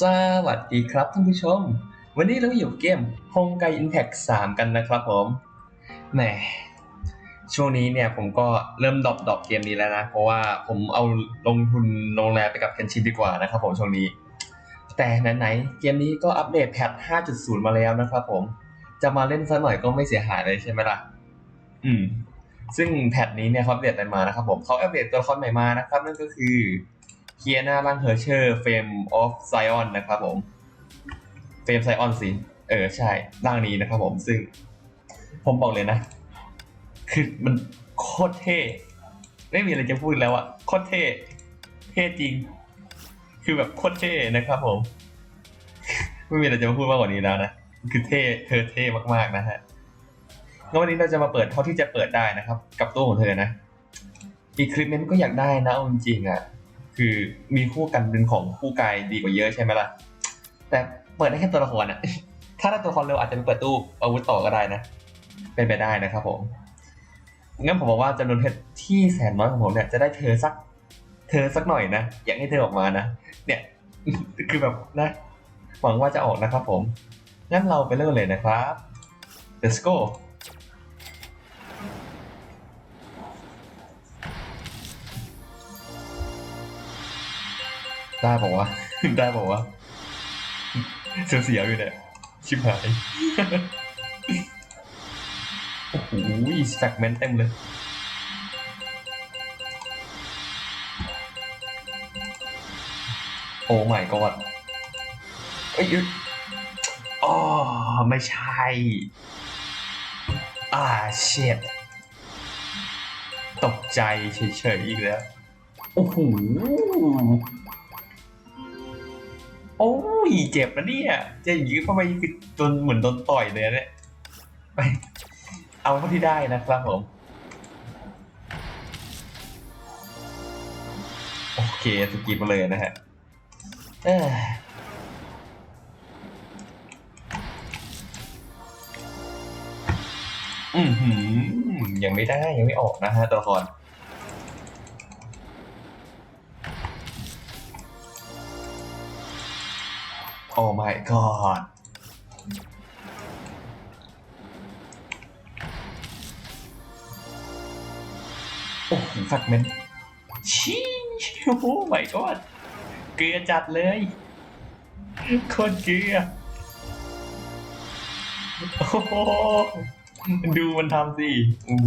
สวัสดีครับท่านผู้ชม วันนี้เราอยู่เกม h o n g a i Impact 3กันนะครับผมแหมช่วงนี้เนี่ยผมก็เริ่มดรอปดรอปเกมนี้แล้วนะ เพราะว่าผมเอาลงทุนลงแรงไปกับเคนชินดีกว่านะครับผมช่วงนี้ แต่ไหนๆเกมนี้ก็อัปเดตแพท 5.0 มาแล้วนะครับผมจะมาเล่นสักหน่อยก็ไม่เสียหายเลยใช่ไหมล่ะ อืม ซึ่งแพทนี้เนี่ยเขาอัปเดตอะไรมานะครับผมเขาอัปเดตตัวละครใหม่มานะครับ นั่นก็คือ เคียนาลังเฮอร์เชอร์เฟมออฟไซออนนะครับผมเฟมไซออนสิ เออใช่ ร่างนี้นะครับผมซึ่ง ผมบอกเลยนะ คือมันโคตรเท่ ไม่มีอะไรจะพูดแล้วอะโคตรเท่ เท่จริง คือแบบโคตรเท่นะครับผม ไม่มีอะไรจะมาพูดมากกว่านี้แล้วนะ คือเท่เธอเท่มากๆนะฮะแล้ววันนี้เราจะมาเปิดเท่าที่จะเปิดได้นะครับ กับตัวของเธอนะ อีกคลิปนี้ก็อยากได้นะจริงๆอะ คือมีคู่กันเป็นของคู่กายดีกว่าเยอะใช่ไหมล่ะ แต่เปิดได้แค่ตัวละครอะถ้าได้ตัวละครเร็วอาจจะไปเปิดตู้อาวุธต่อก็ได้นะ เป็นไปได้นะครับผม งั้นผมบอกว่าจำนวนเพชรที่แสนน้อยของผมเนี่ยจะได้เธอสัก เธอสักหน่อยนะ อยากให้เธอออกมานะ เนี่ย คือแบบนะ หวังว่าจะออกนะครับผม งั้นเราไปเริ่มเลยนะครับ let's go ได้บอกว่า ได้บอกว่า เสียเสียวอยู่เนี่ย ชิบหาย โอ้โหแฟกเมนต์เต็มเลยโอ้ my god เอ้ยอ๋อไม่ใช่ อ่าเช็ดตกใจเฉยๆอีกแล้ว โอ้โห โอ้ยเจ็บนะเนี่ยจะยื้อเข้าไปคือจนเหมือนโดนต่อยเลยเนี่ยไปเอาเท่าที่ได้นะครับผม โอเคสกิปมาเลยนะฮะเอ้ยอือหือยังไม่ได้ยังไม่ออกนะฮะตัวละคร โอ้ my god โอ้โหฟักเมนชี้โอ้ my god เกลือจัดเลยโคตรเกลือโอ้โหดูมันทำสิโอ้โห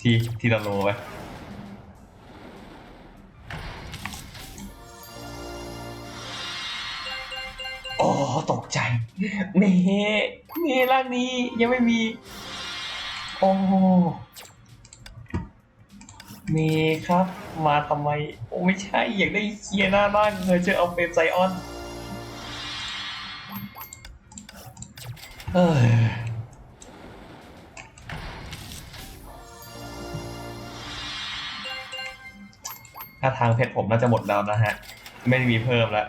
ทีทีละโลไป ตกใจเมเมร่างนี้ยังไม่มี โอ้เมครับ มาทำไม โอ้ไม่ใช่อยากได้เคียร์หน้าร่างเธอจะเอาเป็นไซออน เอ้ยถ้าทางเพชรผมน่าจะหมดแล้วนะฮะ ไม่มีเพิ่มแล้ว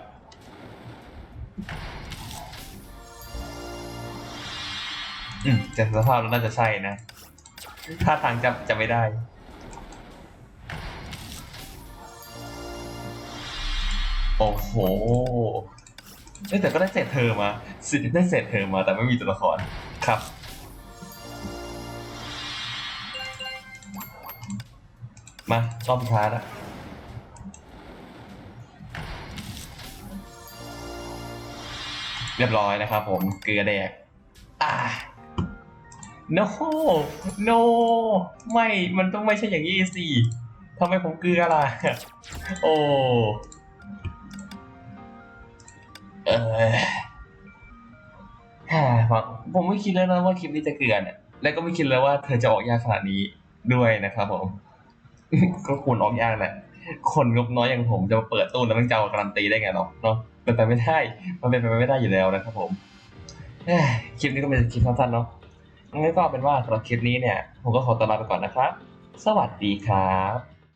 อืมแต่สภาพแล้วน่าจะใช่นะถ้าทางจะจะไม่ได้ โอ้โหเอ้ยแต่ก็ได้เศษเธอมาสิได้เศษเธอมา แต่ไม่มีตัวละครครับมารอบสุดท้ายล้วเรียบร้อยนะครับผมเกลือแดก no no ไม่ มันต้องไม่ใช่อย่างนี้สิทำไมผมเกลือล่ะ โอ้ เออฮ่าผมไม่คิดเลยนะว่าคลิปนี้จะเกลือเนี่ยและก็ไม่คิดเลยว่าเธอจะออกยากขนาดนี้ด้วยนะครับผม ก็ควรออกยากแหละ คนงบน้อยอย่างผมจะเปิดตู้แล้วมันจะเอาการันตีได้ไงหรอกเนาะเป็นไปไม่ได้ มันเป็นไปไม่ได้อยู่แล้วนะครับผมคลิปนี้ก็เป็นคลิปสั้นๆเนาะ งั้นก็เป็นว่าสำหรับคลิปนี้เนี่ย ผมก็ขอตวลาไปก่อนนะครับ สวัสดีครับ